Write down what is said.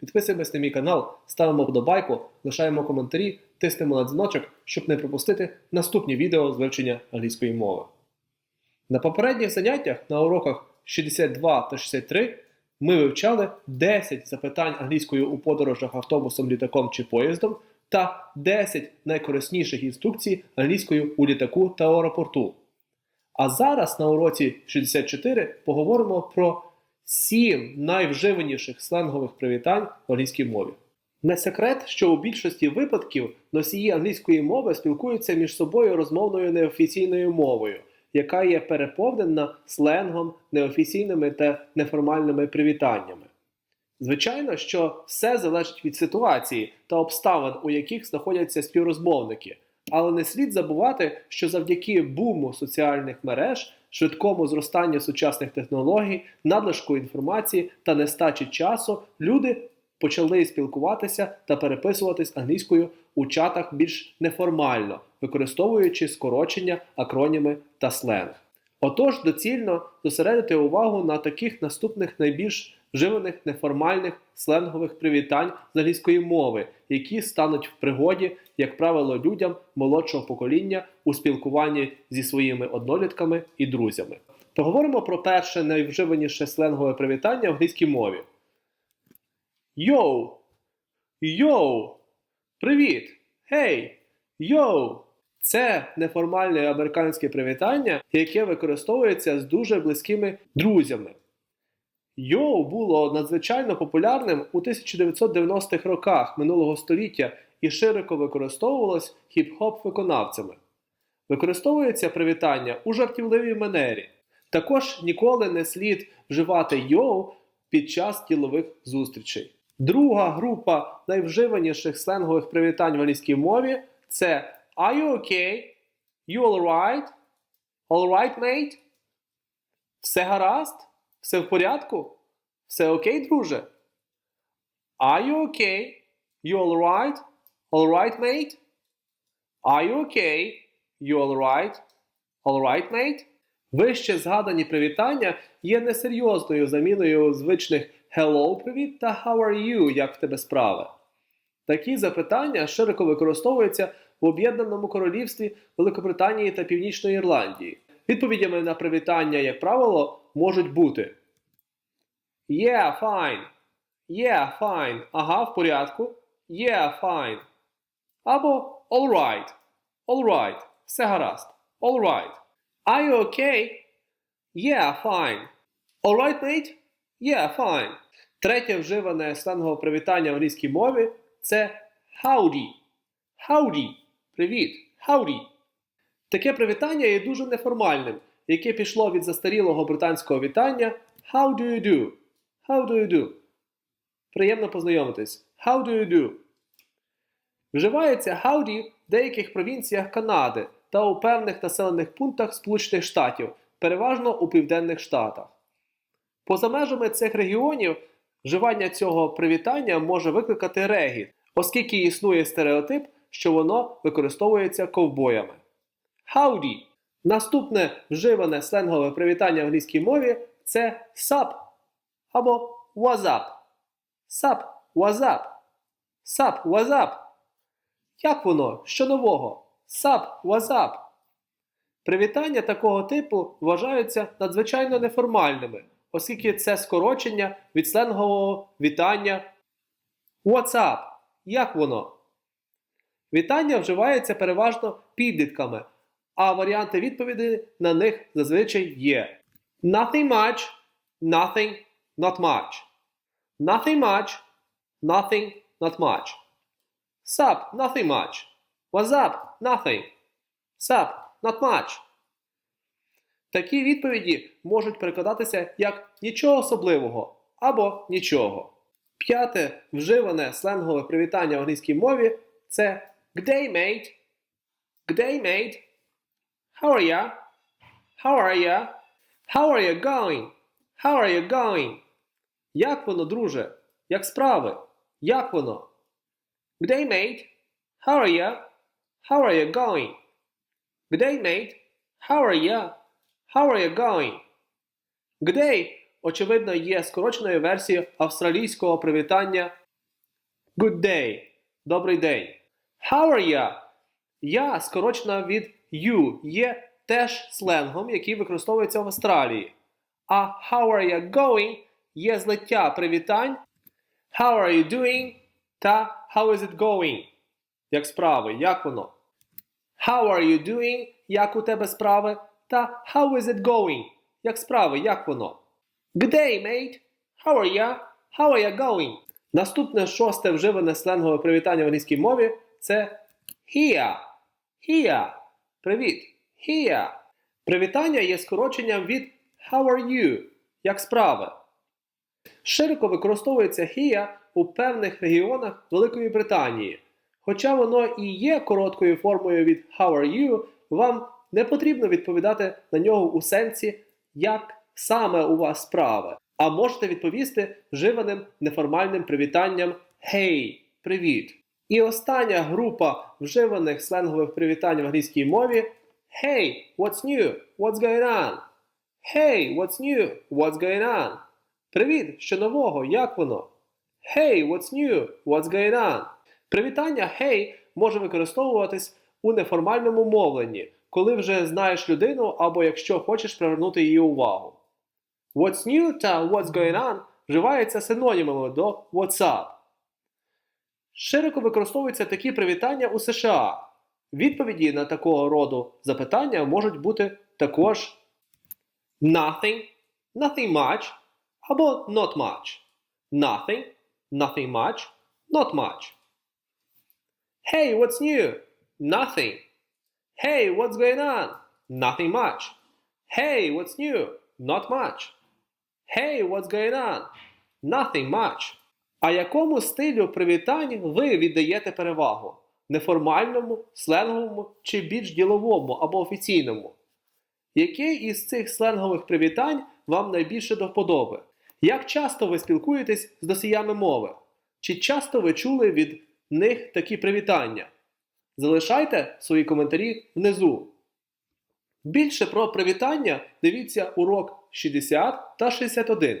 підписуємось на мій канал, ставимо вподобайку, лишаємо коментарі, тиснемо на дзвіночок, щоб не пропустити наступні відео з вивчення англійської мови. На попередніх заняттях на уроках 62 та 63 ми вивчали 10 запитань англійською у подорожах автобусом, літаком чи поїздом та 10 найкорисніших інструкцій англійською у літаку та аеропорту. А зараз на уроці 64 поговоримо про 7 найвживаніших сленгових привітань в англійській мові. Не секрет, що у більшості випадків носії англійської мови спілкуються між собою розмовною неофіційною мовою, яка є переповнена сленгом, неофіційними та неформальними привітаннями. Звичайно, що все залежить від ситуації та обставин, у яких знаходяться співрозмовники, але не слід забувати, що завдяки буму соціальних мереж, швидкому зростанню сучасних технологій, надлишку інформації та нестачі часу, люди почали спілкуватися та переписуватись англійською у чатах більш неформально, використовуючи скорочення, акроніми та сленг. Отож, доцільно зосередити увагу на таких наступних найбільш вживаних неформальних сленгових привітань з англійської мови, які стануть в пригоді, як правило, людям молодшого покоління у спілкуванні зі своїми однолітками і друзями. Поговоримо про перше найвживаніше сленгове привітання в англійській мові. Йоу! Йоу! Привіт! Гей! Йоу! Це неформальне американське привітання, яке використовується з дуже близькими друзями. Йоу було надзвичайно популярним у 1990-х роках минулого століття і широко використовувалось хіп-хоп виконавцями. Використовується привітання у жартівливій манері. Також ніколи не слід вживати йоу під час ділових зустрічей. Друга група найвживаніших сленгових привітань в англійській мові це Are you okay? You alright? Alright, mate? Все гаразд? Все в порядку? Все окей, друже? Are you okay? You alright? Alright, mate? Are you okay? You alright? Alright, mate? Вище згадані привітання є несерйозною заміною звичних Hello, привіт та How are you? Як в тебе справи? Такі запитання широко використовуються в Об'єднаному Королівстві Великобританії та Північної Ірландії. Відповідями на привітання, як правило, можуть бути Yeah, fine. Yeah, fine. Ага, в порядку. Yeah, fine. Або all right. All right. Все гаразд. All right. Are you okay? Yeah, fine. All right, mate? Yeah, fine. Третє вживане сленгове привітання в англійській мові це howdy. Howdy. Привіт. Howdy. Таке привітання є дуже неформальним, яке пішло від застарілого британського вітання How do you do? How do you do? Приємно познайомитись. How do you do? Вживається howdy в деяких провінціях Канади та у певних населених пунктах Сполучених Штатів, переважно у південних штатах. Поза межами цих регіонів вживання цього привітання може викликати регіт, оскільки існує стереотип, що воно використовується ковбоями. Howdy. Наступне вживане сленгове привітання в англійській мові це sup або what's up. Sup, what's up. Sup, what's. Як воно? Що нового? Sup, what's up. Привітання такого типу вважаються надзвичайно неформальними, оскільки це скорочення від сленгового вітання What's up? Як воно? Вітання вживається переважно підлітками, а варіанти відповіді на них зазвичай є Nothing much, nothing, not much. Nothing much, nothing, not much. Sup, nothing much. What's up? Nothing. Sup, not much. Такі відповіді можуть перекладатися як нічого особливого або нічого. П'яте вживане сленгове привітання в англійській мові це G'day, mate. G'day, mate. How are ya? How are ya? How are you going? How are you going? Як воно, друже? Як справи? Як воно? G'day, mate. How are ya? How are you going? G'day, mate. How are ya? How are you going? G'day, очевидно, є скороченою версією австралійського привітання Good day. Добрий день. How are ya? Я скорочена від you є теж сленгом, який використовується в Австралії. А how are you going є злиття привітань How are you doing та How is it going? Як справи, як воно? How are you doing? Як у тебе справи? Та How is it going? Як справи, як воно? Good day, mate. How are ya? How are you going? Наступне шосте вживане сленгове привітання в англійській мові це here. Here. Привіт. Here. Привітання є скороченням від How are you? Як справи? Широко використовується here у певних регіонах Великої Британії. Хоча воно і є короткою формою від How are you, вам не потрібно відповідати на нього у сенсі, як саме у вас справи. А можете відповісти вживаним неформальним привітанням Hey, привіт. І остання група вживаних сленгових привітань в англійській мові Hey, what's new? What's going on? Hey, what's new? What's going on? Привіт, що нового? Як воно? Hey, what's new? What's going on? Привітання hey може використовуватись у неформальному мовленні, коли вже знаєш людину або якщо хочеш привернути її увагу. What's new та what's going on вживаються синонімами до what's up. Широко використовуються такі привітання у США. Відповіді на такого роду запитання можуть бути також nothing, nothing much або not much. Nothing, nothing much, not much. Hey, what's new? Nothing. Hey, what's going on? Nothing much. Hey, what's new? Not much. Hey, what's going on? Nothing much. А якому стилю привітань ви віддаєте перевагу? Неформальному, сленговому чи більш діловому або офіційному? Яке із цих сленгових привітань вам найбільше до вподоби? Як часто ви спілкуєтесь з носіями мови? Чи часто ви чули від них такі привітання? Залишайте свої коментарі внизу. Більше про привітання дивіться урок 60 та 61.